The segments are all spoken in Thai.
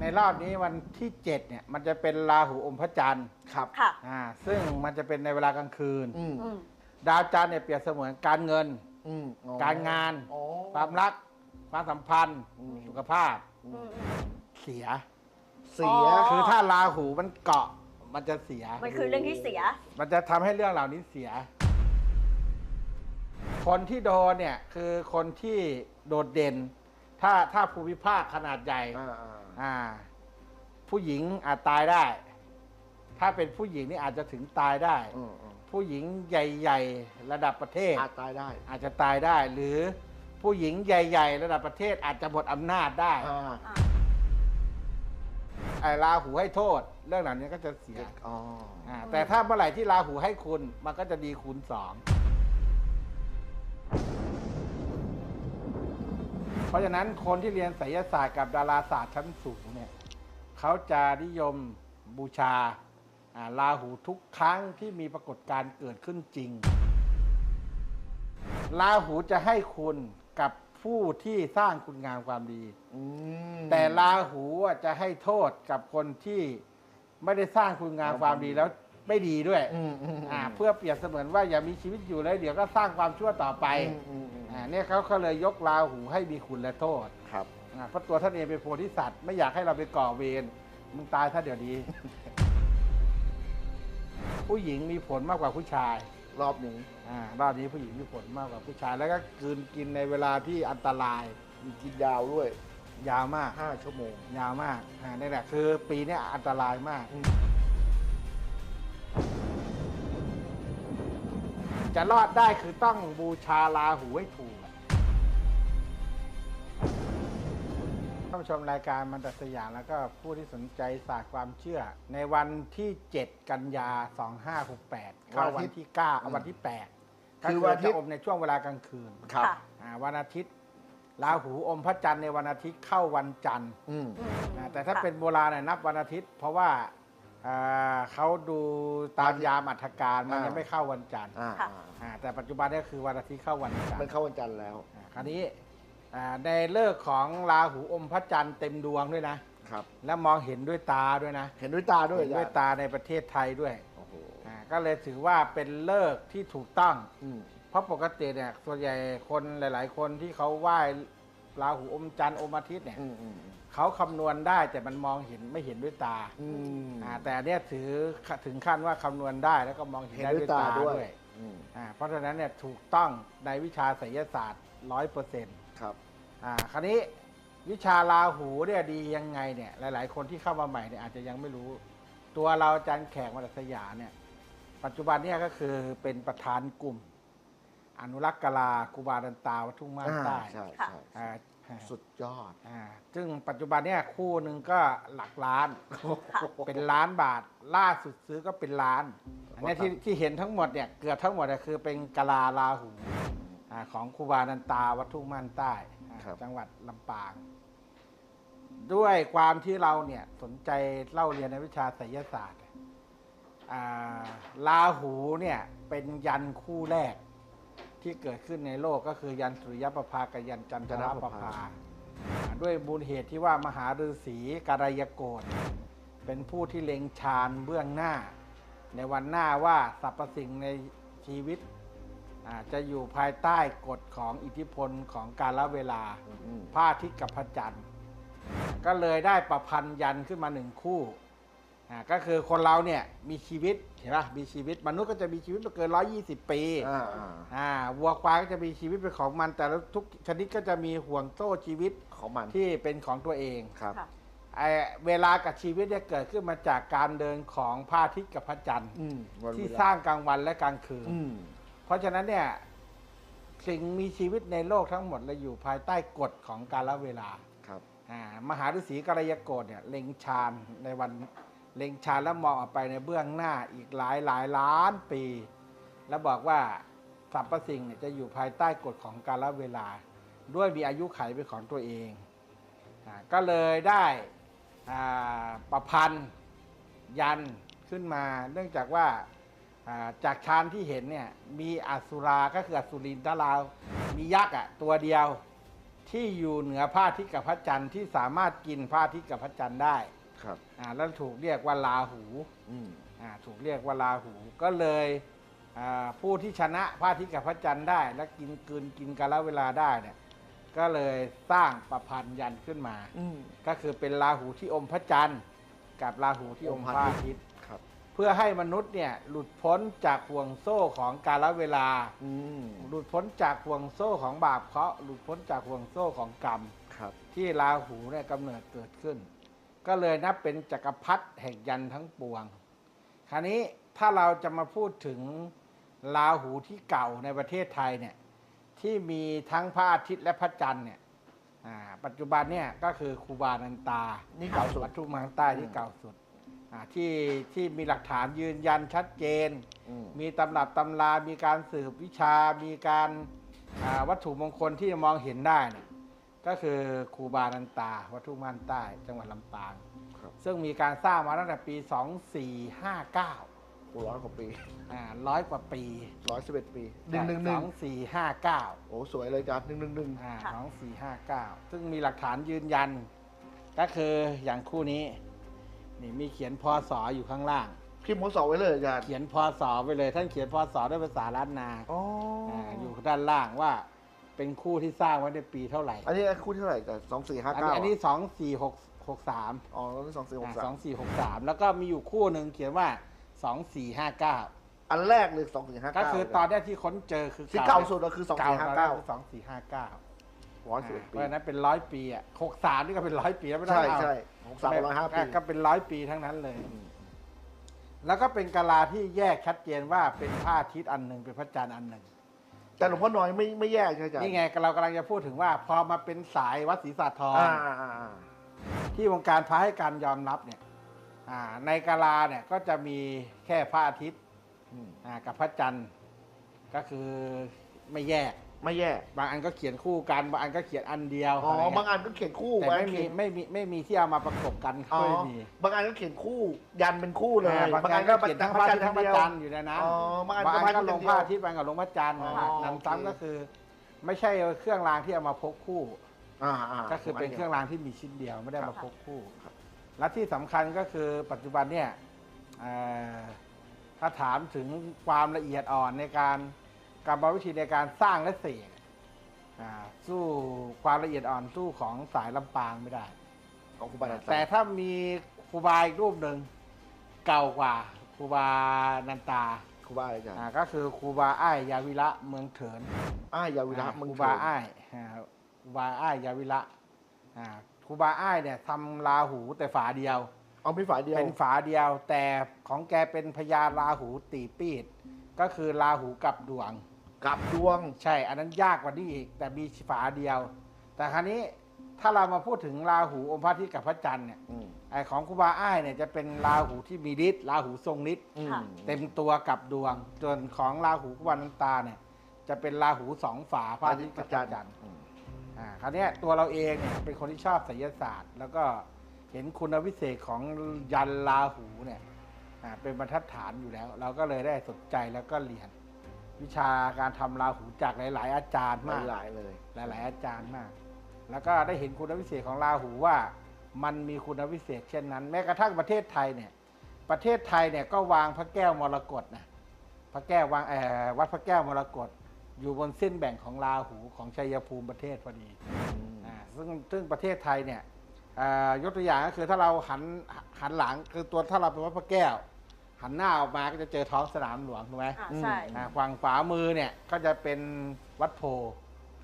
ในรอบนี้วันที่7เนี่ยมันจะเป็นราหูอมพระจันทร์ครับค่ะ อ่าซึ่งมันจะเป็นในเวลากลางคืน อืมอืม ดาวจันทร์เนี่ยเปรียบเสมือนการเงิน อืมอ๋อการงาน อ๋อ ความรัก ความสัมพันธ์ อืม สุขภาพอืมอืมเสีย เสีย อ๋อ คือถ้าราหูมันเกาะมันจะเสีย มันคือเรื่องที่เสีย มันจะทำให้เรื่องเหล่านี้เสีย คนที่โดนเนี่ยคือคนที่โดดเด่น ถ้าถ้าภูมิภาคขนาดใหญ่ อ่า อ่าอ่า ผู้หญิงอาจตายได้ ถ้าเป็นผู้หญิงนี่อาจจะถึงตายได้ อืมอืมผู้หญิงใหญ่ๆ ระดับประเทศ อาจตายได้อาจจะตายได้ หรือผู้หญิงใหญ่ ๆ ระดับประเทศอาจจะหมดอำนาจได้อ่าไอ้ราหูให้โทษ เรื่องเหล่านี้ก็จะเสียอ๋ออ่าแต่ถ้าเมื่อไหร่ที่ราหูให้คุณ มันก็จะดีคูณสอง เพราะฉะนั้นคนที่เรียนไสยศาสตร์กับดาราศาสตร์ชั้นสูงเนี่ยเขาจะนิยมบูชาอ่าราหูทุกครั้งที่มีปรากฏการณ์เกิดขึ้นจริงราหูจะให้คุณกับผู้ที่สร้างคุณงามความดีอืมแต่ราหูอะจะให้โทษกับคนที่ไม่ได้สร้างคุณงามความดีแล้ว ไม่ดีด้วยอืมอืมอ่าเพื่อเปรียบเสมือนว่าอย่ามีชีวิตอยู่แล้วเดี๋ยวก็สร้างความชั่วต่อไปอืมอืมอืมอ่าเนี่ยเขาก็เลยยกราหูให้มีคุณและโทษครับ อ่าเพราะตัวท่านเองเป็นโพธิสัตว์ไม่อยากให้เราไปก่อเวรมึงตายถ้าเดี๋ยวนี้ ผู้หญิงมีผลมากกว่าผู้ชาย รอบนี้ อ่ารอบนี้ผู้หญิงมีผลมากกว่าผู้ชายแล้วก็กลืนกินในเวลาที่อันตรายมีกินยาวด้วย ยาวมาก 5 ชั่วโมง ยาวมากอ่านี่แหละคือปีเนี้ยอันตรายมาก อืม จะรอดได้คือต้องบูชาราหูให้ถูกอะท่านผู้ชมรายการมันตัดสยามแล้วก็ผู้ที่สนใจศาสตร์ความเชื่อ ในวันที่ 7 กันยา 2568เข้าวันที่9เอาวันที่ 8 คือวันอาทิตย์จะอมในช่วงเวลากลางคืนครับค่ะอ่าวันอาทิตย์ราหูอมพระจันทร์ในวันอาทิตย์เข้าวันจันทร์อืมอืมนะแต่ถ้าค่ะเป็นโบราณเนี่ยนับวันอาทิตย์ เพราะว่า อ่าเขาดูตามยามอัธการมันอ่ายั ยังไม่เข้าวันจันทร์อ่าค่ะ อ่าอ่าแต่ปัจจุบันเนี่ยคือวันอาทิตย์เข้าวันจันทมันร์เข้าวันจันทร์แล้วอ่าคราวนี้อ่าในเลิกษ์ของราหูอมพระจันทร์เต็มดวงด้วยนะ ครับ และมองเห็นด้วยตาด้วยนะเห็นด้วยตาด้วยเห็นด้วยอาจารตาในประเทศไทยด้วยโอ้โหอ่าก็เลยถือว่าเป็นเลิกษ์ที่ถูกต้อง อืมเพราะปกติเนี่ยส่วนใหญ่คนหลาย ๆ คนที่เขาไหว้ ราหูอมจันทร์อมอาทิตย์เนี่ยอืมอืมเขาคำนวณได้แต่มันมองเห็นไม่เห็นด้วยตาอืมอ่าแต่อันเนี่ยถือถึงขั้นว่าคำนวณได้แล้วก็มองเห็นเห็นได้ด้ด้ววยยตาตาด้ด้ววยยอืมอ่าเพราะฉะนั้นเนี่ยถูกต้องในวิชาไสยศาสตร์ร้อยเปอร์เซ็นต์ครับอ่าคราวนี้วิชาราหูเนี่ยดียังไงเนี่ย หลาย ๆ คนที่เข้ามาใหม่เนี่ยอาจจะยังไม่รู้ ตัวเราอาจารย์แขกวัดสยามเนี่ย ปัจจุบันเนี่ยก็คือเป็นประธานกลุ่ม อนุรักษ์กลากุบารันตาวัดทุ่งม่านอ่าใต้ใช่ค่ะใช่อ่าสุดยอด อ่าซึ่งปัจจุบันเนี่ยคู่หนึ่งก็หลักล้านค่ะเป็นล้านบาท ล่าสุดซื้อก็เป็นล้าน อันเนี้ยที่ที่เห็นทั้งหมดเนี่ยเกือบทั้งหมดเนี่ยคือเป็นกะลาลาหูอ่าของครูบานันตาวัดทุ่งม่านใต้อ่าครับ จังหวัดลำปาง ด้วยความที่เราเนี่ยสนใจเล่าเรียนในวิชาไสยศาสตร์อ่าลาหูเนี่ยเป็นยันคู่แรก ที่เกิดขึ้นในโลกก็คือยันสุริยประภากับยันจันทรประภาอ่าด้วยมูลเหตุที่ว่ามหาฤาษีการยโกฏเป็นผู้ที่เล็งฌานเบื้องหน้า ในวันหน้าว่าสรรพสิ่งในชีวิตอ่าจะอยู่ภายใต้กฎของอิทธิพลของกาลเวลาอืมพระอาทิตย์กับพระจันทร์ ก็เลยได้ประพันธ์ยันขึ้นมาหนึ่งคู่ อ่าก็คือคนเราเนี่ยมีชีวิตเห็นปะมีชีวิตมนุษย์ก็จะมีชีวิตมาเกิน 120 ปีอ่าอ่าอ่าวัวควายก็จะมีชีวิตเป็นของมัน แต่ละทุกชนิดก็จะมีห่วงโซ่ชีวิตของมันที่เป็นของตัวเองครับ ค่ะ ไอ้เวลากับชีวิตเนี่ยเกิดขึ้นมาจากการเดินของพระอาทิตย์กับพระจันทร์ อืมวันที่เวลสร้างกลางวันและกลางคืน อืมเพราะฉะนั้นเนี่ยสิ่งมีชีวิตในโลกทั้งหมดเลยอยู่ภายใต้กฎของกาลเวลาครับ อ่ามหาฤาษีกรยโกฏเนี่ยเล็งฌานในวัน เล็งฌาแล้วมองออกไปในเบื้องหน้าอีกหลายหลายล้านปี แล้วบอกว่าสรรพสิ่งเนี่ยจะอยู่ภายใต้กฎของกาลเวลา ด้วยมีอายุไขเป็นของตัวเองอก็เลยได้ประพันธ์ยันขึ้นมา เนื่องจากว่าจากฌานที่เห็นเนี่ยมีอสุราก็คืออสุรินทรามียักษ์อะตัวเดียวที่อยู่เหนือพระอาทิตย์กับพระจันทร์ที่สามารถกินพระอาทิตย์กับพระจันทร์ได้ ครับอ่าแล้วถูกเรียกว่าราหูอืมอ่าถูกเรียกว่าราหูก็เลยอ่าผู้ที่ชนะพระอาทิตย์กับพระจันทร์ได้ และกินกืนกินกาลเวลาได้เนี่ยก็เลยสร้างประพันธ์ยันขึ้นมา อืมก็คือเป็นราหูที่อมพระจันทร์กับราหูที่อมพระอาทิตย์ ครับ เพื่อให้มนุษย์เนี่ยหลุดพ้นจากห่วงโซ่ของกาลเวลา อืมหลุดพ้นจากห่วงโซ่ของบาปเคราะห์หลุดพ้นจากห่วงโซ่ของกรรม ครับ ที่ราหูเนี่ยกำเนิดเกิดขึ้น ก็เลยนับเป็นจักรพรรดิแห่งยันทั้งปวง คราวนี้ถ้าเราจะมาพูดถึงราหูที่เก่าในประเทศไทยเนี่ยที่มีทั้งพระอาทิตย์และพระจันทร์เนี่ยอ่าปัจจุบันเนี่ยก็คือครูบานันตานี่เก่าสุดวัตถุมังใต้ที่เก่าสุดอ่าที่ที่มีหลักฐานยืนยันชัดเจนอืมมีตำรับตำรา มีการสืบวิชา มีการอ่าวัตถุมงคลที่มองเห็นได้เนี่ย ก็คือครูบานันตาวัตถุม่านใต้ จังหวัดลำปาง ครับซึ่งมีการสร้างมาตั้งแต่ปี 2459โอ้ร้อยกว่าปีอ่าร้อยกว่าปีร้อยสิบเอ็ดปีหนึ่งหนึ่งหนึ่ง2459โอ้สวยเลยจัดหนึ่งหนึ่งหนึ่งอ่าค่ะ2459 ซึ่งมีหลักฐานยืนยัน ก็คืออย่างคู่นี้ นี่มีเขียนพศอยู่ข้างล่าง พิมพ์หัวสอบไว้เลยอาจารย์เขียนพศไปเลย ท่านเขียนพศด้วยภาษาล้านนาอ๋อออ่าอยู่ด้านล่างว่า เป็นคู่ที่สร้างไว้ในปีเท่าไหร่อันนี้คู่ที่เท่าไหร่แต่สองสี่ห้าอันเก้านี้อันนี้สองสี่หกหกสามอ๋ออันนี้สองสี่หกสสาอมงสี่หกสามแล้วก็มีอยู่คู่หนึ่งเขียนว่าสองสี่ห้าเก้าอันแรกเลยสองสี่ห้าก็เก้า คือตอนเนี้ยที่ค้นเจอคือที่เก่าสุดก็คือสองเก่าสี่ตห้าอนแรเก้ากสองสี่ห้าเก้าร้อยสิบเอ็ดเพปีราะฉะนั้นเป็นร้อยปีอะหกสามนี่ก็เป็นร้อยปีแล้วไม่ต้องใช่เอา ใช่หกสามร้อยห้าปี ก็เป็นร้อยปีทั้งนั้นเลยแล้วก็เป็นกาลาที่แยกชัดเจนว่าเป็นพระอาทิตย์อันหนึ่งเป็นพระจันทร์อันหนึ่ง แต่หลวงพ่อน้อยไม่ไม่แยกใช่ไหมอาจารย์นี่ไงเรากำลังจะพูดถึงว่า พอมาเป็นสายวัดศรีสัทองอ่าอ่าอ่าอ่าที่วงการพระให้การยอมรับเนี่ยอ่าในกาลาเนี่ยก็จะมีแค่พระอาทิตย์อืม อ่ากับพระจันทร์ก็คือไม่แยก ไม่แยกบางอันก็เขียนคู่กัน บางอันก็เขียนอันเดียวอ๋ออะไรเงี้ยบางอันก็เขียนคู่แต่บางอัไม่นมีเขียนไม่มีไม่มีที่เอามาประกบกันอ๋อไม่มีบางอันก็เขียนคู่ ยันเป็นคู่เลยอ่าบางอันก็เขียนทั้งพระอาทิตย์ทั้งพระจันทร์อยู่ในนั้น อ๋อบางอันบางก็อันก็ลงพระอาทิตย์ทิตย์บางอันก็ลงพระจันทร์อ๋อนำโอเคซ้ำก็คือ ไม่ใช่เครื่องรางที่เอามาพกคู่ อ่าอ่าก็คือเป็นเครื่องรางที่มีชิ้นเดียวไม่ได้ครัมาบพกคู่ และที่สำคัญก็คือปัจจุบันเนี่ยเอ่อถ้าถามถึงความละเอียดอ่อนในการ กรรมวิธีในการสร้างและเสกอ่าสู้ความละเอียดอ่อนสู้ของสายลำปางไม่ได้ ของครูบาอาจารย์แต่ถ้ามีครูบาอีกรูปหนึ่งเก่ากว่าครูบานันตาครูบาอาจารย์อ่าก็คือครูบาอ้ายยาวิระเมืองเถินอ้ายยาวิระอ่ามึงครูบาอ้ายอ่าครูบาอ้ายยาวิระอ่าครูบาอ้ายเนี่ยทำราหูแต่ฝาเดียวเอาไม่ฝาเดียวเป็นฝาเดียว แต่ของแกเป็นพญาราหูตีปีดก็คือราหูกับดวง กับดวงใช่ อันนั้นยากกว่านี้อีก แต่มีฝาเดียว แต่ครั้นี้ถ้าเรามาพูดถึงราหูอมพระอาทิตย์กับพระจันทร์เนี่ยอืมไอของครูบาอ้ายเนี่ยจะเป็นราหูที่มีฤทธิ์ราหูทรงฤทธิ์อืม ค่ะ เต็มตัวกับดวงส่วนของราหูกุวันตาเนี่ยจะเป็นราหูสองฝาพระอาทิตย์กับพระจันทร์ อืม อ่าคราวเนี้ยตัวเราเองเนี่ยเป็นคนที่ชอบไสยศาสตร์ แล้วก็เห็นคุณวิเศษของยันราหูเนี่ยอ่าเป็นบรรทัดฐานอยู่แล้ว เราก็เลยได้สนใจแล้วก็เรียน วิชาการทำราหูจากหลาย ๆ อาจารย์มาก หลายๆเลยหลาย ๆ อาจารย์มาก แล้วก็ได้เห็นคุณวิเศษของราหูว่า มันมีคุณวิเศษเช่นนั้น แม้กระทั่งประเทศไทยเนี่ย ประเทศไทยเนี่ยก็วางพระแก้วมรกตนะ พระแก้ววางเอ่อวัดพระแก้วมรกตอยู่บนเส้นแบ่งของราหูของชัยภูมิประเทศพอดีอืมอ่าซึ่งซึ่งประเทศไทยเนี่ยอ่ายกตัวอย่างก็คือถ้าเราหันหันหลังคือตัวถ้าเราเป็นวัดพระแก้ว หันหน้าออกมาก็จะเจอท้องสนามหลวงถูกไหมอ่าใช่ อ่าฝั่งขวามือเนี่ยก็จะเป็นวัดโพ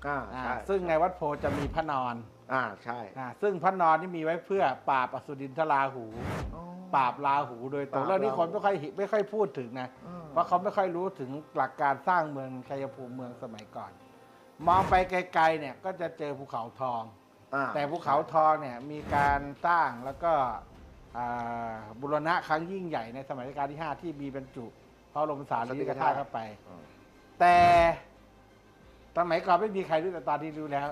อ่าอ่าใช่ซึ่งในวัดโพจะมีพระนอนอ่าใช่อ่าซึ่งพระนอนนี่มีไว้เพื่อปราบอสุรินทราหู อ๋อ ปราบราหูโดยตรงปราบเรื่องนี้ราหูคนไม่ค่อยเห็นไม่ค่อยพูดถึงนะ อืม เพราะเขาไม่ค่อยรู้ถึงหลักการสร้างเมืองชัยภูมิเมืองสมัยก่อน มองไปไกลๆเนี่ยก็จะเจอภูเขาทอง อ่แต่ภูเขาทองเนี่ยมีการสร้างแล้วก็อ่า บุรณะครั้งยิ่งใหญ่ในสมัยรัชกาลที่ 5 ที่มีบรรจุพระบรมสารีริกธาตุเข้าไปอืมแต่สมัยก่อนไม่มีใครรู้แต่ตอนที่รู้แล้ว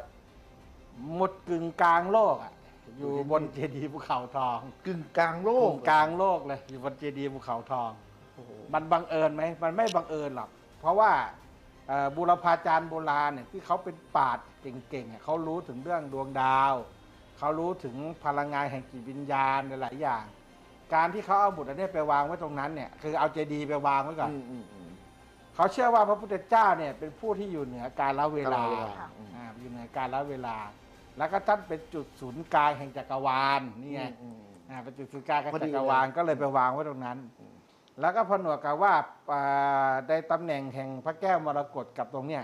หมดกึ่งกลางโลกอะอยู่บนเจดีย์ภูเขาทอง กึ่งกลางโลกึ่กงกลางโลกเลย อยู่บนเจดีย์ภูเขาทองโอ้โหมันบังเอิญไหมมันไม่บังเอิญหรอกเพราะว่าเอ่อบูรพาจารย์โบราณเนี่ยที่เขาเป็นปราชญ์เก่งๆอะเขารู้ถึงเรื่องดวงดาว เขารู้ถึงพลังงานแห่งจิตวิญญาณหลายๆอย่าง การที่เขาเอาบุตรอันเนี้ยไปวางไว้ตรงนั้นเนี่ย คือเอาเจดีย์ไปวางไว้ก่อน อืมอืมอืม เขาเชื่อว่าพระพุทธเจ้าเนี่ยเป็นผู้ที่อยู่เหนือการละเวลากาลเวลาอ่าอยู่เหนือการละเวลา แล้วก็ท่านเป็นจุดศูนย์กลางแห่งจักรวาลนี่ไงอืมอืม อ่าเป็นจุดศูนย์กลางแห่งพอดีจักรวาลเลย ก็เลยไปวางไว้ตรงนั้นอืมแล้วก็ผนวกกับว่าอ่าในตำแหน่งแห่งพระแก้วมรกตกับตรงเนี้ย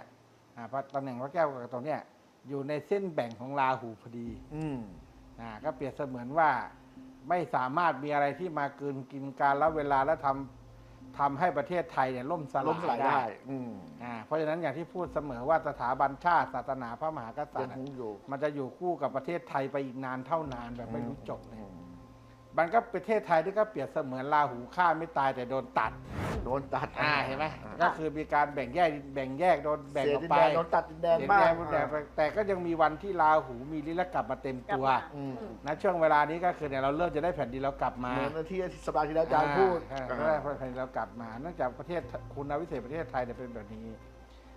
อ่าพระตำแหน่งพระแก้วกับตรงเนี้ย อยู่ในเส้นแบ่งของราหูพอดีอืมอ่าก็เปรียบเสมือนว่าไม่สามารถมีอะไรที่มากลืนกินการละเวลาและทำทำให้ประเทศไทยเนี่ยล่มสล้มสลาลายยได้ได้อืมอ่าเพราะฉะนั้นอย่างที่พูดเสมอว่าสถาบันชาติ ศาสนาพระมหากษัตยังริย์คงอยู่มันจะอยู่คู่กับประเทศไทยไปอีกนานเท่า นานแบบไม่รู้จบเลยอืม มันก็ประเทศไทยที่ก็เปรียบเสมือนราหูฆ่าไม่ตายแต่โดนตัด โดนตัดอ่าเห็นไหมอ่าก็คือมีการแบ่งแยกแบ่งแยกโดนแบ่งเสียออกดินไปแดงโดนตัดดินแดงเสียบ้างแดงแดงไปแต่ก็ยังมีวันที่ราหูมีฤทธิ์และกลับมาเต็มตัวกลับมาอืมนะช่วงเวลานี้ก็คือเนี่ยเราเริ่มจะได้แผ่นดินเรากลับมาเหมือนที่สัปดาห์ที่แล้วอาจารย์พูดอ่าอ่าก็ได้แผ่นดินเรากลับมาเนื่องจากประเทศคุณวิเศษประเทศไทยเนี่ยเป็นแบบนี้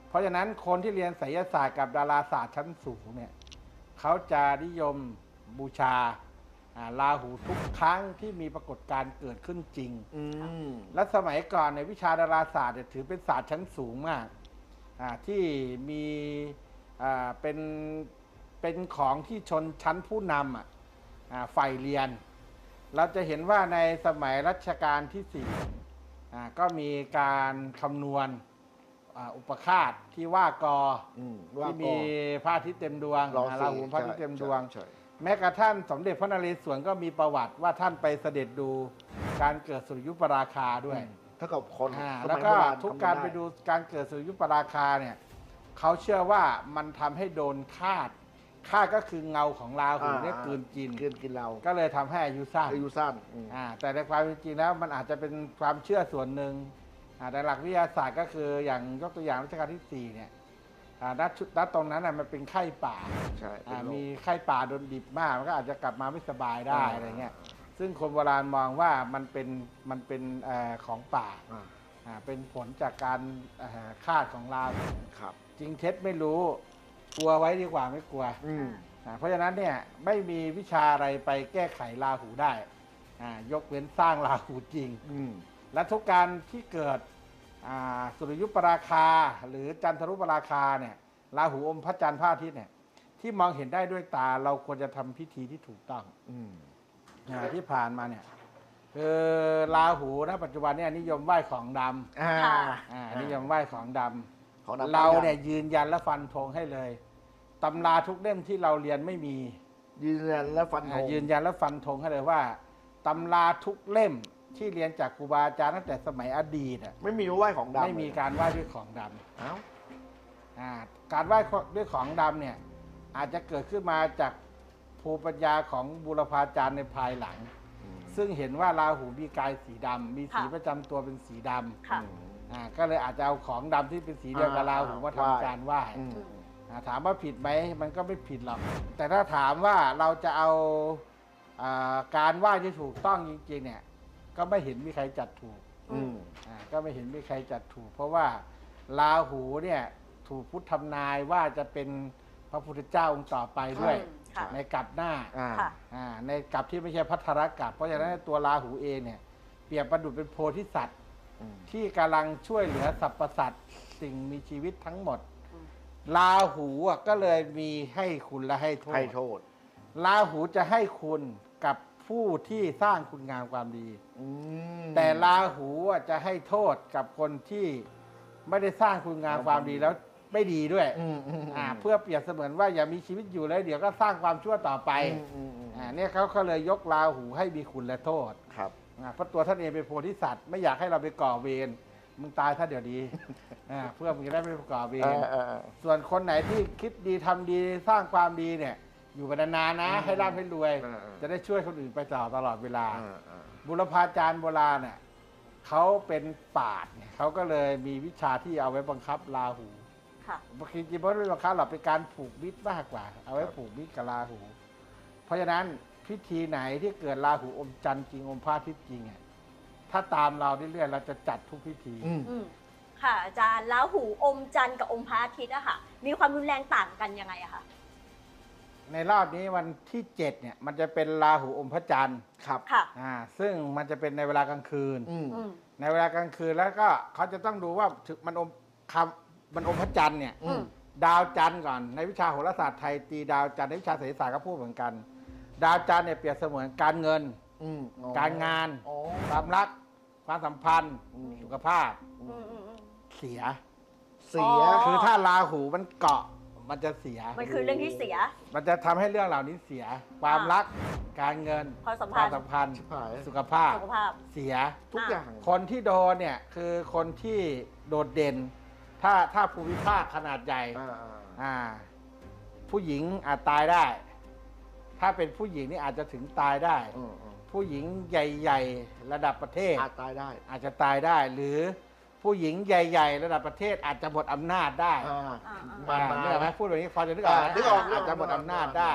เพราะฉะนั้นคนที่เรียนไสยศาสตร์กับดาราศาสตร์ชั้นสูงเนี่ยเขาจะนิยมบูชา อ่าราหูทุกครั้งที่มีปรากฏการณ์เกิดขึ้นจริง อืม และสมัยก่อนในยวิชาดาราศาสตร์เนี่ยถือเป็นศาสตร์ชั้นสูงมากอ่าที่มีอ่าเป็นเป็นของที่ชนชั้นผู้นำอะอ่าฝ่ายเรียน เราจะเห็นว่าในสมัยรัชกาลที่สี่อ่าก็มีการคำนวณอ่าอุปคาตที่ว่ากออืมว่าที่ก่มีอนพระอาทิตย์เต็มดวงรออ่าสี่ราหูพระอาทิตย์เต็มดวง ใช่ แม้กระทั่งสมเด็จพระนเรศวรก็มีประวัติว่าท่านไปเสด็จดูการเกิดสุริยุปราคาด้วยถ้ากับคนอ่าสแล้วมัยก็โบราณทุกทำการด้ไปดูการเกิดสุริยุปราคาเนี่ยเขาเชื่อว่ามันทำให้โดนคาดคาดก็คือเงาของราหูเนี่ยกลืนกิน กินกินเราก็เลยทำให้อายุสั้น อายุสั้นอืม อ่าแต่ในความเป็นจริงแล้วมันอาจจะเป็นความเชื่อส่วนหนึ่งอ่าแต่หลักวิทยาศาสตร์ก็คืออย่างยกตัวอย่างรัชกาลที่สี่เนี่ยอ่า ณชุดณตรงนั้นน่ะมันเป็นไข้ป่าใช่เป็นอ่าโรค มีไข้ป่าโดนดิบมากมันก็อาจจะกลับมาไม่สบายได้อ่า อะไรเงี้ยซึ่งคนโบราณมองว่ามันเป็นมันเป็นเอ่อของป่าอ่าอ่าเป็นผลจากการเอ่อคาดของราหูครับ จริงเท็จไม่รู้กลัวไว้ดีกว่าไม่กลัว อืม อ่าเพราะฉะนั้นเนี่ยไม่มีวิชาอะไรไปแก้ไขราหูได้อ่ายกเว้นสร้างราหูจริง อืม และทุกการที่เกิดอ่า สุริยุปราคาหรือจันทรุปราคาเนี่ยราหูอมพระจันทร์พระอาทิตย์เนี่ยที่มองเห็นได้ด้วยตาเราควรจะทำพิธีที่ถูกต้อง อืมอ่าที่ผ่านมาเนี่ยคือราหูนะปัจจุบันเนี่ยนิยมไหว้ของดำอ่าค่ะอ่านิยมไหว้ของดำของำเราเนี่ยยืนยันและฟันธงให้เลยตำราทุกเล่มที่เราเรียนไม่มี ยืนยันและฟันธอ่างยืนยันและฟันธงให้เลยว่าตำราทุกเล่ม ที่เรียนจากครูบาอาจารย์ตั้งแต่สมัยอดีตอะไม่มีไหว้ของดำไม่มีการไหว้ด้วยของดเอ้าำอ่าการไหว้ด้วยของดำเนี่ย อาจจะเกิดขึ้นมาจากภูมิปัญญาของบุรพาจารย์ในภายหลัง ซึ่งเห็นว่าราหูมีกายสีดำมีสีค่ะประจำตัวเป็นสีดำค่ะอ่าก็เลยอาจจะเอาของดำที่เป็นสีเดียวกับราหูมาทำการไหว้อืมอ่าถามว่าผิดไหมมันก็ไม่ผิดหรอก แต่ถ้าถามว่าเราจะเอาอาการไหว้ที่ถูกต้องจริงๆเนี่ย ก็ไม่เห็นมีใครจัดถูกอืมอ่าก็ไม่เห็นมีใครจัดถูก เพราะว่าราหูเนี่ยถูกพุทธทำนายว่าจะเป็นพระพุทธเจ้าองค์ต่อไปด้วยอืมค่ะในกลับหน้าอ่าค่ะ อ่าในกลับที่ไม่ใช่พัทธรกลับ เพราะฉะนั้นตัวราหูเองเนี่ยเปรียบประดุจเป็นโพธิสัตว์ อืมที่กำลังช่วยเหลือสรรพสัตว์สิ่งมีชีวิตทั้งหมดอืม ราหูอะก็เลยมีให้คุณและให้โทษให้โทษ ราหูจะให้คุณกับ ผู้ที่สร้างคุณงามความดี อืมแต่ราหูอะจะให้โทษกับคนที่ไม่ได้สร้างคุณงามความดีแล้วไม่ดีด้วยอืมอืมอ่าเพื่อเปรียบเสมือนว่าอย่ามีชีวิตอยู่แล้วเดี๋ยวก็สร้างความชั่วต่อไปอืมอืมอืมอ่าเนี่ยเขาก็เลยยกราหูให้มีคุณและโทษครับ อ่าเพราะตัวท่านเองเป็นโพธิสัตว์ไม่อยากให้เราไปก่อเวรมึงตายถ้าเดี๋ยวดีอ่าเพื่อมึงจะได้ไม่ไปก่อเวเอรอเออเออส่วนคนไหนที่คิดดีทำดีสร้างความดีเนี่ย อยู่กันนานๆนะอืมให้ร่ำให้รวยเออเออจะได้ช่วยคนอื่นไปต่อตลอดเวลาเออเออบุรพาจารย์โบราณเนี่ยเขาเป็นปราดเนี่ยเขาก็เลยมีวิชาที่เอาไว้บังคับราหูค่ะ บางทีจริงๆไม่ได้บังคับหรอกเป็นการผูกมิตรมากกว่า เอาไว้ผูกมิตรกับราหู เพราะฉะนั้นพิธีไหนที่เกิดราหูอมจันทร์จริงอมพระอาทิตย์จริงอะถ้าตามเราเรื่อยๆเราจะจัดทุกพิธี อืม อืมค่ะอาจารย์แล้วหูอมจันทร์กับอมพระอาทิตย์อะค่ะ มีความรุนแรงต่างกันยังไงอะคะ ในรอบนี้วันที่เจ็ดเนี่ยมันจะเป็นราหูอมพระจันทร์ครับค่ะ อ่าซึ่งมันจะเป็นในเวลากลางคืน อืมอืม ในเวลากลางคืนแล้วก็เขาจะต้องดูว่าถึงมันอมคำมันอมพระจันทร์เนี่ย อืม ดาวจันทร์ก่อน ในวิชาโหราศาสตร์ไทยตีดาวจันทร์ในวิชาเศรษฐศาสตร์ก็พูดเหมือนกัน ดาวจันทร์เนี่ยเปรียบเสมือนการเงิน อืมอ๋อการงาน อ๋อ ความรัก ความสัมพันธ์ อืม สุขภาพอืมอืมอืม เสีย เสีย อ๋อ คือถ้าราหูมันเกาะ มันจะเสีย มันคือเรื่องที่เสีย มันจะทำให้เรื่องเหล่านี้เสีย ความรัก การเงินความสัมคพัวานมธ์สัมพันธ์ชิบหาย สุขภาพ สุขภาพ เสีย ทุกอย่าง คนที่โดนเนี่ยคือคนที่โดดเด่น ถ้าถ้าภูมิภาคขนาดใหญ่อ่าอ่า ผู้หญิงอาจตายได้ ถ้าเป็นผู้หญิงนี่อาจจะถึงตายได้ อืมอืมผู้หญิงใหญ่ ๆ ระดับประเทศอาจตายได้ อาจจะตายได้หรือ ผู้หญิงใหญ่ ๆ ระดับประเทศอาจจะหมดอำนาจได้อ่าอ่ามาอ่ามาเนื่ออกไหมพูดแบบนี้พอจะนึกออกไหมอ่านึกออก อาจจะหมดอำนาจได้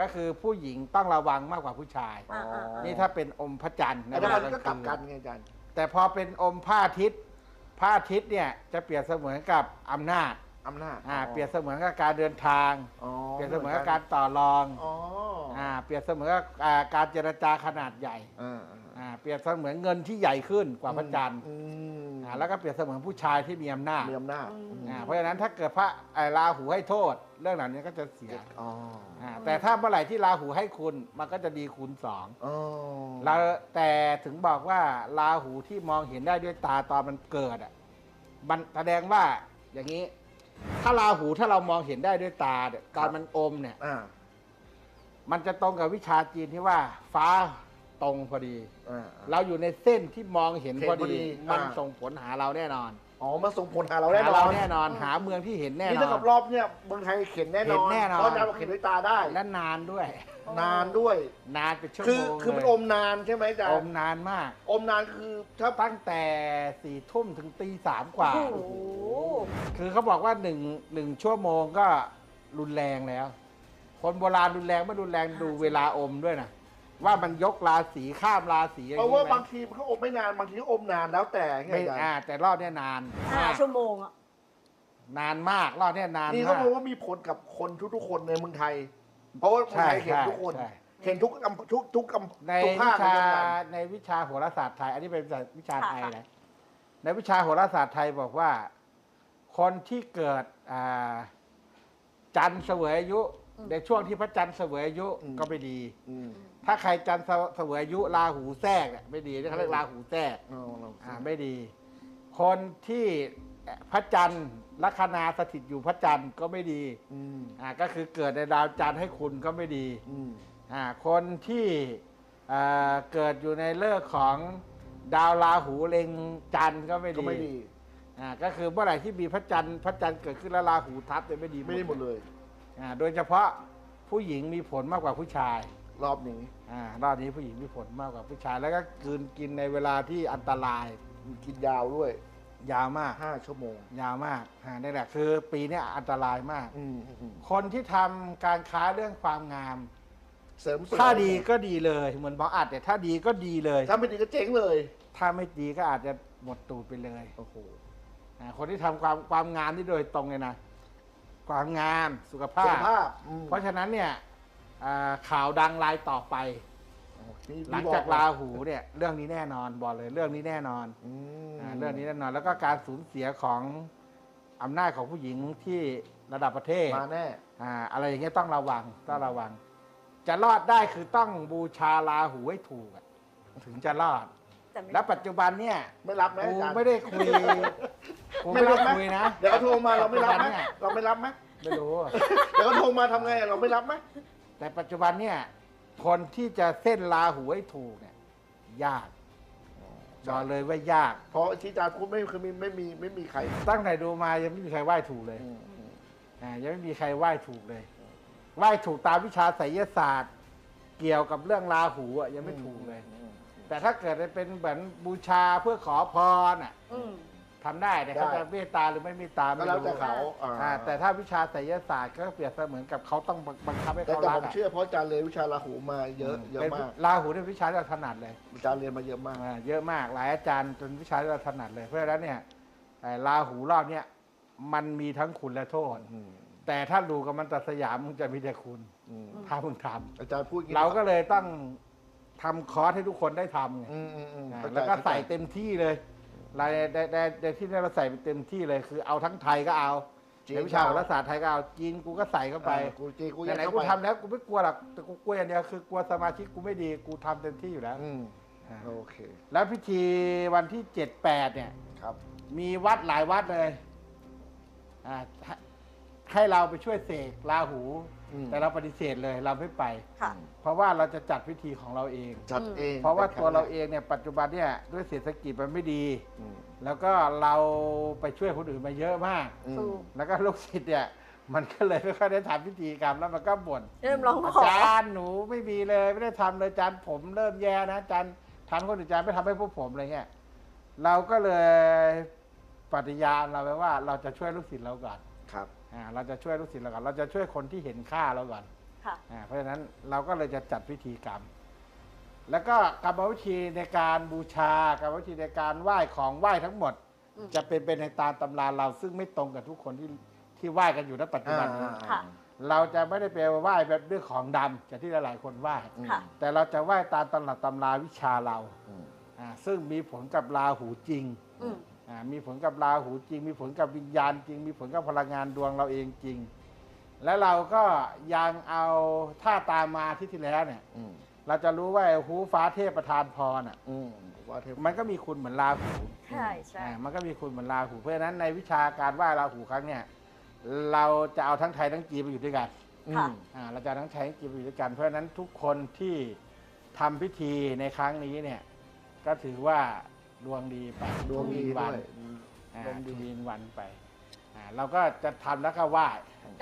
ก็คือผู้หญิงต้องระวังมากกว่าผู้ชายอ่าอ่าอ่านี่ถ้าเป็นอมพระจันทร์อาจารย์เวก็ลากลัลาบงกันคืนไงอาจารย์ แต่พอเป็นอมพระอาทิตย์พระอาทิตย์เนี่ยจะเปรียบเสมือนกับอำนาจอำนาจอ่าเปรียบเสมือนกับการเดินทาง อ๋อเปรียบเสมือนกับการต่อรองอ๋ออ่าอ่าเปรียบเสมือนกับอ่าการเจรจาขนาดใหญ่ อ่าอ่า เปรียบเสมือนเงินที่ใหญ่ขึ้นกว่าพระจันทร์อืมอ่าแล้วก็เปรียบเสมือนผู้ชายที่มีอำนาจมีอำนาจอืมอ่าเพราะฉะนั้นถ้าเกิดพระไอ้ราหูให้โทษ เรื่องเหล่านี้ก็จะเสียอ๋ออ่าแต่ถ้าเมื่อไหร่ที่ราหูให้คุณมันก็จะดีคูณสองอ๋อเราแต่ถึงบอกว่าราหูที่มองเห็นได้ด้วยตาตอนมันเกิดอะมันแสดงว่าอย่างนี้ ถ้าราหูถ้าเรามองเห็นได้ด้วยตาเนี่ยตอนมันอมเนี่ย อ่ามันจะตรงกับวิชาจีนที่ว่า ฟ้า ตรงพอดี อ่า เราอยู่ในเส้นที่มองเห็นเห็นพอพอดีดี มันอ่า ส่งผลหาเราแน่นอนอ๋อมาส่งผลหาเราแน่หานอเรานแน่นอนหาเมืองที่เห็นแน่นี่นเท่าอกับน รอบเนี่ยเมืองไทยเข็นแน่นอนเห็นแน่นอน เพราะเราเข็นด้วยตาได้ และนานด้วย นานด้วย นานเป็นชั่วคือโมงคือมันเลยอมนานใช่ไหมอาจารอย์มนานมาก อมนานคือถ้า ตั้งแต่สี่ทุ่มถึงตีสามกว่า โอ้โหคือเขาบอกว่าหนึ่งหนึ่งชั่วโมงก็รุนแรงแล้ว คนโบราณรุนแรงไม่รุนแรงดูเวลาอมด้วยนะ ว่ามันยกราศีข้ามราศีอะไรเพอย่าราะงว่านี้ไหมบางทีมันก็อมไม่นานบางทีก็อมนานแล้วแต่ไงไม่อาจารอ่าย์แต่รอบเนี้ยนานห้ามากชั่วโมงอะนานมากรอบเนี้ยนานนี่เขามากบอกว่ามีผลกับคนทุกๆคนในเมืองไทย เพราะว่าเมืองใช่ไทยเห็นใช่ทุกคนใช่ เห็นทุกอำทุกทุกอำในทุกวิภาคชาเลยอาจารย์ในวิชาโหราศาสตร์ไทย อันนี้เป็นวิชาไทยนะในวิชาโหราศาสตร์ไทยบอกว่า คนที่เกิดอ่าจันทร์เสวยอายุ ในช่วงที่พระจันทร์เสวยอายุก็ไม่ดี อืม ถ้าใครจันทร์เสวยอายุราหูแทรกเนี่ยไม่ดีนี่เขาเรียกราหูแทรกเอาเราอ่าไม่ดี คนที่พระจันทร์ลัคนาสถิตอยู่พระจันทร์ก็ไม่ดีอืมอ่าก็คือเกิดในดาวจันทร์ให้คุณก็ไม่ดีอืมอ่าคนที่เอ่อเกิดอยู่ในเลิกษ์ของดาวราหูเล็งจันทร์ก็ไม่ก็ดีไม่ดีอ่าก็คือเมื่อไหร่ที่มีพระจันทร์พระจันทร์เกิดขึ้นแล้วราหูทับเนี่ยไม่ดีไม่ได้หมดเลย อ่าโดยเฉพาะผู้หญิงมีผลมากกว่าผู้ชาย รอบนี้อ่ารอบนี้ผู้หญิงมีผลมากกว่าผู้ชายแล้วก็กินกินในเวลาที่อันตราย กินยาวด้วย ยาวมากห้าชั่วโมง ยาวมากอ่านี่แหละคือปีเนี้ยอันตรายมาก อืมอืมคนที่ทำการค้าเรื่องความงาม เสริมสวยถ้าดีก็ดีเลยเหมือนหมออัดเนี่ยถ้าดีก็ดีเลย ถ้าไม่ดีก็เจ๊งเลย ถ้าไม่ดีก็อาจจะหมดตูดไปเลยโอ้โห อ่าคนที่ทำความความงามที่โดยตรงเลยนะ ความงามสุขภาสุพ ขภาพอืมเพราะฉะนั้นเนี่ย อ่าข่าวดังรายต่อไป นี่หลังนี่บอจากราหูเนี่ยเรื่องนี้แน่นอนบอกเลยเรื่องนี้แน่นอนอืมอ่าเรื่องนี้แน่นอน แล้วก็การสูญเสียของอำนาจของผู้หญิงที่ระดับประเทศ มาแน่ อ่าอะไรอย่างเงี้ยต้องระวังต้องระวัง จะรอดได้คือต้องบูชาราหูให้ถูกอะถึงจะรอด แต่ไม่แล้วปัจจุบันเนี่ยไม่รับไหมกูอาจารย์ ไม่ได้คุยกูไม่ไม่รัได้บไหมคุยนะ เดี๋ยวเขาโทรมาเราไม่รับไหมปัจจุบันเนี่ยเราไม่รับไหมไม่รู้ เดี๋ยวเขาโทรมาทำไงเราไม่รับไหม แต่ปัจจุบันเนี่ยคนที่จะเส้นราหูให้ถูกเนี่ยยากบอกเลยว่ายาก เพราะที่อาจารย์พูดไม่คือมีไม่มีไม่มีใครตั้งแต่ดูมายังไม่มีใครไหว้ถูกเลย อืมอืมอ่ายังไม่มีใครไหว้ถูกเลย ไหว้ถูกตามวิชาไสยศาสตร์ เกี่ยวกับเรื่องราหูอะยังไม่ถูกเลย อืมแต่ถ้าเกิดเป็นเหมือนบูชาเพื่อขอพรอะ อืม ทำได้แต่เขาได้จะเมตตาหรือไม่เมตตาก็ไม่แล้วรู้แต่เขาอ่าอ่าแต่ถ้าวิชาไสยศาสตร์ก็เปรียบเสมือนกับเขาต้องบังคับให้แต่เขาแต่รักผมอะเชื่อเพราะอาจารย์เรียนวิชาราหูมาเยอะเยอะเป็นมากราหูเป็นวิชาที่เราถนัดเลยอาจารย์เรียนมาเยอะมาก อ่าเยอะมากหลายอาจารย์จนวิชาที่เราถนัดเลย เพราะฉะนั้นเนี่ยแต่ราหูรอบเนี้ยมันมีทั้งคุณและโทษ อืมแต่ถ้าดูกับมันตัดสยามมึงจะมีแต่คุณ อืมถ้ามึงทอาจารย์พูดอย่งำนี้เราก็เลยต้องทำคอร์สให้ทุกคนได้ทำไงอืมอืมอืมอ่าเข้าจแล้วก็ใส่ข้าจเต็มที่เลย รายในในในที่นี่เราใส่เต็มที่เลยคือเอาทั้งไทยก็เอาจีนในวิชาโหราศาสตร์ไทยก็เอาจีนกูก็ใส่เข้าไปเออกูจีกูยัดไหนๆเข้ากูไปทำแล้วกูไม่กลัวหรอกแต่กูกลัวอย่างเดียวคือกลัวสมาชิกกูไม่ดีกูทำเต็มที่อยู่แล้ว อืมอ่าโอเคแล้วพิธีวันที่เจ็ดแปดเนี่ย ครับ มีวัดหลายวัดเลยอ่าให้ให้เราไปช่วยเสกราหู อืม แต่เราปฏิเสธเลยเราไม่ไป ค่ะ เพราะว่าเราจะจัดพิธีของเราเอง จัดเองเพราะว่าป็นตัวเราคงแกเองเนี่ยปัจจุบันเนี่ยด้วยเศรษฐกิจมันไม่ดี อืมแล้วก็เราไปช่วยคนอื่นมาเยอะมาก อืม ถูกแล้วก็ลูกศิษย์เนี่ย มันก็เลยไม่ค่อยได้ทำพิธีกรรมแล้วมันก็บ่นเริ่มร้องอาขอ จารย์หนูไม่มีเลยไม่ได้ทำเลยอาจารย์ผมเริ่มแย่นะอาจารย์ทำคนอื่นอาจารย์ไม่ทำให้พวกผมอะไรเงี้ยเราก็เลยปฏิญาณเราไว้ว่าเราจะช่วยลูกศิษย์เราก่อน ครับ อ่าเราจะช่วยลูกศิษย์เราก่อนเราจะช่วยคนที่เห็นค่าเราก่อนค่ะ อ่าเพราะฉะนั้นเราก็เลยจะจัดพิธีกรรม แล้วก็กรรมวิธีในการบูชากรรมวิธีในการไหว้ของไหว้ทั้งหมด อืม จะเป็นเป็นในตามตำราเราซึ่งไม่ตรงกับทุกคนที่ที่ไหว้กันอยู่ณปัจจุบันนี้อ่าค่ะ เราจะไม่ได้ไปไหว้แบบด้วยของดำอย่างที่หลาย ๆ คนไหว้อืมค่ะ แต่เราจะไหว้ตามตำรับตำราวิชาเราอืมอ่าซึ่งมีผลกับราหูจริง อืมอ่า มีผลกับราหูจริง มีผลกับวิญญาณจริง มีผลกับพลังงานดวงเราเองจริง และเราก็ยังเอาถ้าตามมาที่ที่แล้วเนี่ยอืมเราจะรู้ว่าไอ้หูฟ้าเทพประทานพรอะอืมว่าเทพมันก็มีคุณเหมือนราหูใช่ใช่อ่ามันก็มีคุณเหมือนราหูเพราะฉะนั้นในวิชาการไหว้ราหูครั้งเนี่ยเราจะเอาทั้งไทยทั้งจีนไปอยู่ด้วยกันอืค่ะมอ่าเราจะเอาทั้งไทยทั้งจีนไปอยู่ด้วยกัน เพราะฉะนั้นทุกคนที่ทำพิธีในครั้งนี้เนี่ย ก็ถือว่า ดวงดีไปดวงดีวัด้นวยอ่าดวงดีดีนวันไปอ่าเราก็จะทำแล้วก็ไหว้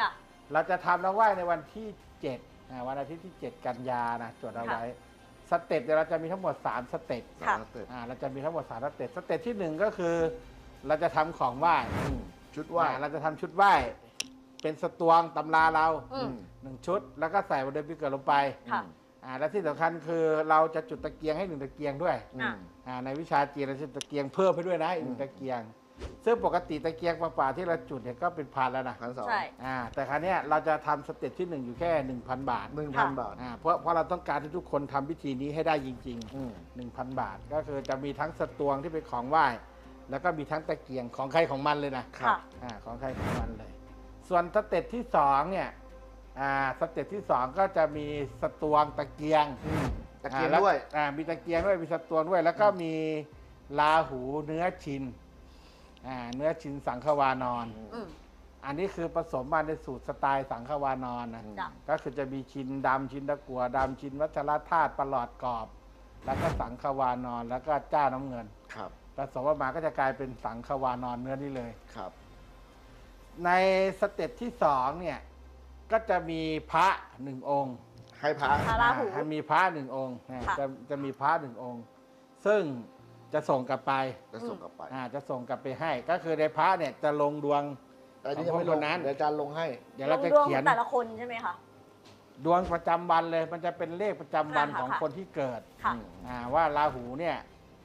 จ้ะ เราจะทำแล้วไหว้ในวันที่เจ็ดอ่าวันอาทิตย์ที่ 7 กันยานะจดเอาไว้สเต็ปเนี่ยเราจะมีทั้งหมด 3 สเต็ปค่ะสามสเต็ปอ่าเราจะมีทั้งหมด 3 สเต็ปสเต็ปที่หนึ่งก็คือ เราจะทำของไหว้อืมชุดไหว่าอ่าเราจะทำชุดไหว้เป็นสตวงตำราเราอืม หนึ่งชุด แล้วก็ใส่วันเดือนปีเกิดลงไป ค่ะอ่าและที่สำคัญคือเราจะจุดตะเกียงให้หนึ่งตะเกียงด้วยอืม อ่าในวิชาจีนเราจะจุดตะเกียงเพิ่มให้ด้วยนะอีกหนึ่งตะเกียง ซึ่งปกติตะเกียงเปล่าๆที่เราจุดเนี่ยก็เป็นพันแล้วนะพันสองใช่ อ่าแต่ครั้งนี้ยเราจะทำสเต็ปที่หนึ่งอยู่แค่หนึ่งพันบาทหนึ่งพันค่ะบาทอ่าเพราะเพราะเราต้องการให้ทุกคนทำพิธีนี้ให้ได้จริงอืมๆ1,000 บาทก็คือจะมีทั้งสตวงที่เป็นของไหว้ แล้วก็มีทั้งตะเกียงของใครของมันเลยนะค่ะ อ่าของใครของมันเลย ส่วนสเต็ปที่สองเนี่ย อ่าสเต็ปที่สองก็จะมีสตวงตะเกียงอืมตะเกียงอ่าแล้ด้วย อ่ามีตะเกียงด้วยมีสตวงด้วย แล้วก็มีลาหูเนื้อชินอ่าเนื้อชินสังขวานอน อืม อันนี้คือผสมมาในสูตรสไตล์สังขวานอนนะจ้ะ ก็คือจะมีชินดำชินตะกัวดำชินวัชรธาตุประหลอดกรอบ แล้วก็สังขวานอนแล้วก็เจ้าน้ำเงินครับผสมออกมาก็จะกลายเป็นสังขวานอนเนื้อนี่เลย ครับ ในสเต็ปที่สองเนี่ย ก็จะมีพระหนึ่งองค์ให้พระพระราหู อ่ามีพระหนึ่งองค์นะค่ะ จะจะมีพระหนึ่งองค์ ซึ่งจะส่งกลับไปจะส่งกลับไปอ่าจะส่งกลับไปให้ ก็คือในพระเนี่ยจะลงดวง แต่นี่ยังไม่ลของงคนนั้น เดี๋ยวอาจารย์ลงให้ เดี๋ยวเราจะดวงเขียนแต่ละคนใช่ไหมคะ ดวงประจำวันเลย มันจะเป็นเลขประจำวันค่ะของค่ะคนที่เกิดค่ะ อืมอ่าว่าราหูเนี่ย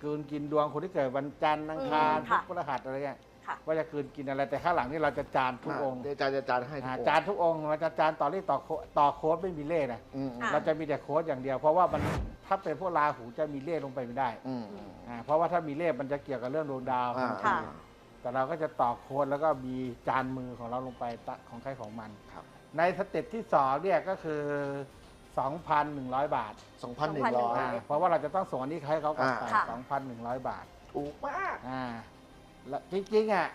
กลืนกินดวงคนที่เกิดวันจันทร์อังคารอืมพุธค่ะ พฤหัสอะไรเงี้ย ค่ะ ว่าจะกลืนกินอะไรแต่ข้างหลังนี่เราจะจานทุกองค์เดี๋ยวอาจารย์จะอาจารย์ให้ทุกอ่าองค์จานทุกองค์เราจะจานต่อเลขต่อโคต่อโค้ดไม่มีเลขนะอืมอะเราจะมีแต่โค้ดอย่างเดียว เพราะว่ามันถ้าเป็นพวกราหูจะมีเลขลงไปไม่ได้อืมอืมอ่าเพราะว่าถ้ามีเลขมันจะเกี่ยวกับเรื่องดวงดาวอ่าค่ะ แต่เราก็จะต่อโค้ดแล้วก็มีจานมือของเราลงไปตะของใครของมัน ครับในสเต็ปที่สองเนี่ยก็คือ 2,100 บาทสองพันหนึ่งร้อย อ่าเพราะว่าเราจะต้องส่งอันนี้ให้เขาก่อนอ่าค่ะ2,100บาท ถูกมาก อ่า แล้วจริงๆอะ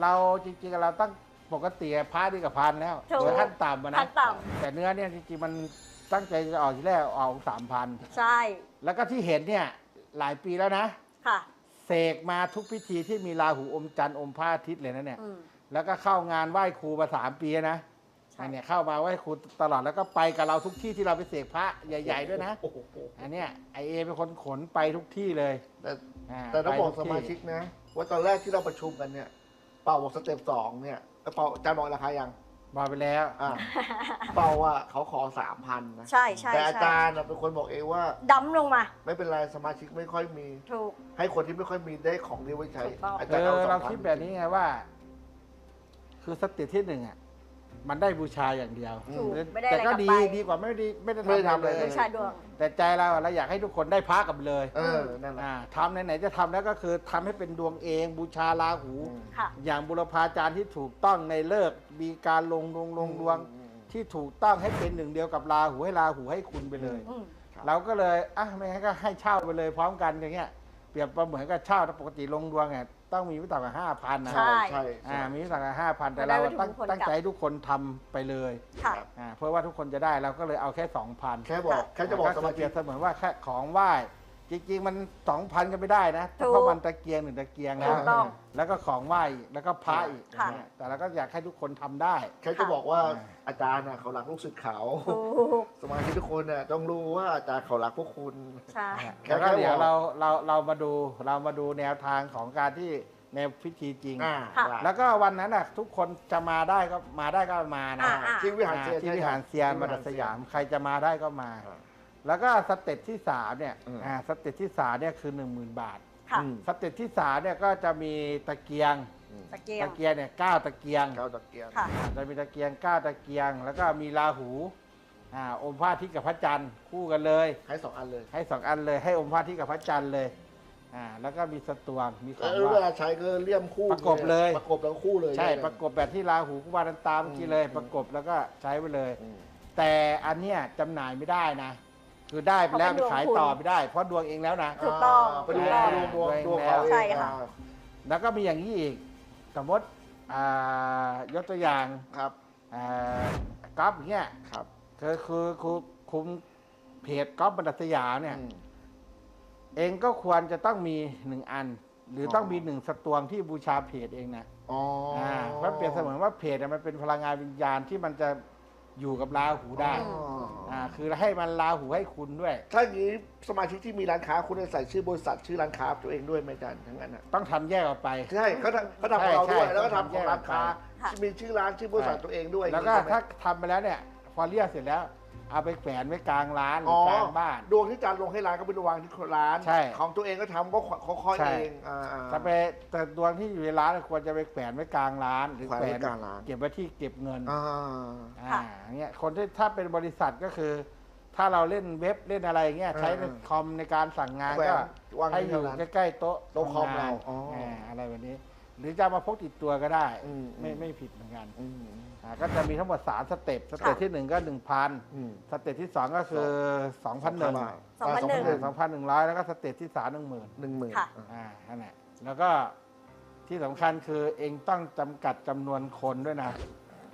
เราจริงๆเราตั้งปกติพระดีกับพันแล้วถูกโดยขั้นต่ำอะขั้นะนต่แต่เนื้อเนี่ยจริงๆมันตั้งใจจะออกที่แรกออกสามพันำใช่แล้วก็ที่เห็นเนี่ยหลายปีแล้วนะ ค่ะ เสกมาทุกพิธีที่มีราหูอมจันทร์อมพระอาทิตย์เลยนะเนี่ย อืม แล้วก็เข้างานไหว้ครูมาสามปีนะใช่ อันเนี้ยเข้ามาไหว้ครูตลอดแล้วก็ไปกับเราทุกที่ที่เราไปเสกพระใหญ่ ๆ ด้วยนะ โอ้โหอันเนี้ยไอเอเป็นคนขนไปทุกที่เลยแต่าแต่ต้องบอกไปสทุที่มาชิกนะ ว่าตอนแรกที่เราประชุมกันเนี่ย เป่าบอกสเต็ปสองเนี่ยแล้วเป่าอาจารย์บอกราคายังบอกไปแล้วอะเปาอะเขาขอสามพันนะใช่ใช่แต่อาใช่จารย์น่ะเป็นคนบอกเองว่าดั้มลงมา ไม่เป็นไรสมาชิกไม่ค่อยมีถูกให้คนที่ไม่ค่อยมีได้ของที่ไว้ใช้ถูกต้องอาเอจารย์เอาอสองเราพันคิดแบบนี้ไงว่า คือสเติที่หนึ่งอะ มันได้บูชาอย่างเดียว ถูกอืมไม่ได้แต่อะไรก็กลับดีไป ดีกว่าไม่ได้ไม่ได้ไม่ได้ทำทำเลยเลยบูชาดวง แต่ใจเราอะเราอยากให้ทุกคนได้พักกับเลยเออนั่นแหละ อ่าทำไหนๆจะทำแล้วก็คือทำให้เป็นดวงเองบูชาราหู อืม ค่ะ อย่างบุรพาจารย์ที่ถูกต้องในเลิกษ์มีการลงลงลงดวง อืม ที่ถูกต้องให้เป็นหนึ่งเดียวกับราหูให้ราหูให้คุณไปเลย อืมครับเราก็เลยอะไม่งั้นก็ให้เช่าไปเลยพร้อมกันอย่างเงี้ยเปรียบประเหมือนกับเช่าถ้าปกติลงดวงเนี่ย ต้องมีไม่ต่ำกว่าห้าพันนะใช่ ใช่ใช่อ่ามีไม่ต่ำกว่าห้าพันแต่ได้เราวัตถุตั้งมงคลตั้งกลับใจให้ทุกคนทำไปเลยค่ะอ่าเพื่อว่าทุกคนจะได้เราก็เลยเอาแค่สองพันแค่บอกแค่จะบอกสก็มาเปชิรีกยบเสมือนว่าแค่ของไหว้ จริงๆ มันสองพันก็ไม่ได้นะถูกเพราะมันตะเกียงหนึ่งตะเกียงถูนะกต้อง แล้วก็ของไหว้อีกแล้วก็พระอีกค่ะนะแต่เราก็อยากให้ทุกคนทำได้ แค่จะบอกว่าค่ะอาจารย์น่ะเขารักลูกศิษย์เขา ถูกสมาชิกทุกคนน่ะต้องรู้ว่าอาจารย์เขารักพวกคุณ ใช่แค่แล้วก็เดี๋ยวแค่บอกเราเราเรามาดูเรามาดูแนวทางของการที่ในพิธีจริง อ่าค่ะ ได้แล้วก็วันนั้นน่ะทุกคนจะมาได้ก็มาได้ก็มานะอ่าอ่าที่วิหารเซียนที่วิหารเซียนมาดัสยาม ใครจะมาได้ก็มา อ่า แล้วก็สเต็ปที่สามเนี่ยอืม อ่าสเต็ปที่สามเนี่ยคือหนึ่งหมื่นบาท ค่ะอืม สเต็ปที่สามเนี่ยก็จะมีตะเกียง อืมตะเกียงตะเกียงเนี่ยเก้าตะเกียงเก้าตะเกียง ค่ะอ่าจะมีตะเกียงเก้าตะเกียง แล้วก็มีราหูอ่าอมพระอาทิตย์กับพระจันทร์คู่กันเลย ให้สองอันเลยให้สองอันเลย ให้อมพระอาทิตย์กับพระจันทร์เลยอ่าแล้วก็มีสตวงมีขแล้องวเวว่าลาใช้ก็เลี่ยมคู่ประกบเลย ประกบแล้วคู่เลยใช่เนี่ยประกบแบบที่ราหูกุมารนันตามเมื่อกี้เลยอืมประกบแล้วก็ใช้ไปเลย อืมแต่อันเนี้ยจำหน่ายไม่ได้นะ คือได้ไปแล้วเพไปราะเป็นดวงขายคุณต่อไม่ได้ เพราะดวงเองแล้วนะถูกต้องาไปดูถูกต้องไปดูดวงดวงแล้วเขาเองใช่ค่ะ อ่าแล้วก็มีอย่างนี้อีก สมมติอ่ายกตัวอย่างครับอ่ากอล์ฟอย่างเงี้ยครับคือคือคือคุมเพจกอล์ฟบรรดัสยามเนี่ย อืม เองก็ควรจะต้องมีหนึ่งอัน หรือออ ต้องมีหนึ่งสตวงที่บูชาเพจเองนะอ๋อออ่าเพราะเปรียบเสมือนว่าเพจเนี่ยมันเป็นพลังงานวิญญาณที่มันจะ อยู่กับราหูได้อ๋อออ่าคือให้มันราหูให้คุณด้วย ถ้าอย่างนี้สมาชิกที่มีร้านค้าคุณจะใส่ชื่อบริษัทชื่อร้านค้าตัวเองด้วยไหมอาจารย์ทั้งนั้นอะต้องทำแยกออกไป ใช่เขาทำเขาทำของเราใช่ด้วยใช่แล้วก็ทำของร้านค้าค่ะที่มีชื่อร้านชื่อบริษัทตัวเองด้วยแล้วก็อย่งนี้ถ้าใช่ไหมทำไปแล้วเนี่ยพอเรียกเสร็จแล้ว เอาไปแขวนไว้กลางร้านหรือ๋ออกลางบ้าน ดวงที่อาจารย์ลงให้ร้านก็เป็นวางที่ร้าน ใช่ของตัวเองก็ทำก็เขาค่อยใช่ เองอ่าๆ ถ้าไปแต่ดวงที่อยู่ในร้านควรจะไปแขวนไว้กลางร้าน หรือแขวนแขวไว้นกลางร้าน เก็บไว้ที่เก็บเงิน อ่า อ่าค่ะเงี้ยคนที่ถ้าเป็นบริษัทก็คือ ถ้าเราเล่นเว็บเล่นอะไรเงี้ยใช้ในคอมในการสั่งงานแขวนก็วางให้ที่อยู่ร้านใกล้ๆโต๊ะโต๊ะคอมทำงนเราอ๋ออ่าอะไรแบบนี้ หรือจะเอามาพกติดตัวก็ได้ อืมไม่อืมไม่ผิดเหมือนกัน อืม อ่าก็จะมีทั้งหมดสามสเต็ป สเต็ปที่หนึ่งก็หนึ่งพันอืมสเต็ปที่สองก็คือสองพันหนึ่งสองพันหนึ่งสองพันหนึ่งร้อยแล้วก็สเต็ปที่สามหนึ่งหมื่นหนึ่งหมื่นค่ะ อ่านั่นแหละแล้วก็ที่สำคัญคือเองต้องจำกัดจำนวนคนด้วยนะ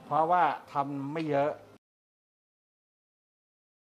เพราะว่าทำไม่เยอะ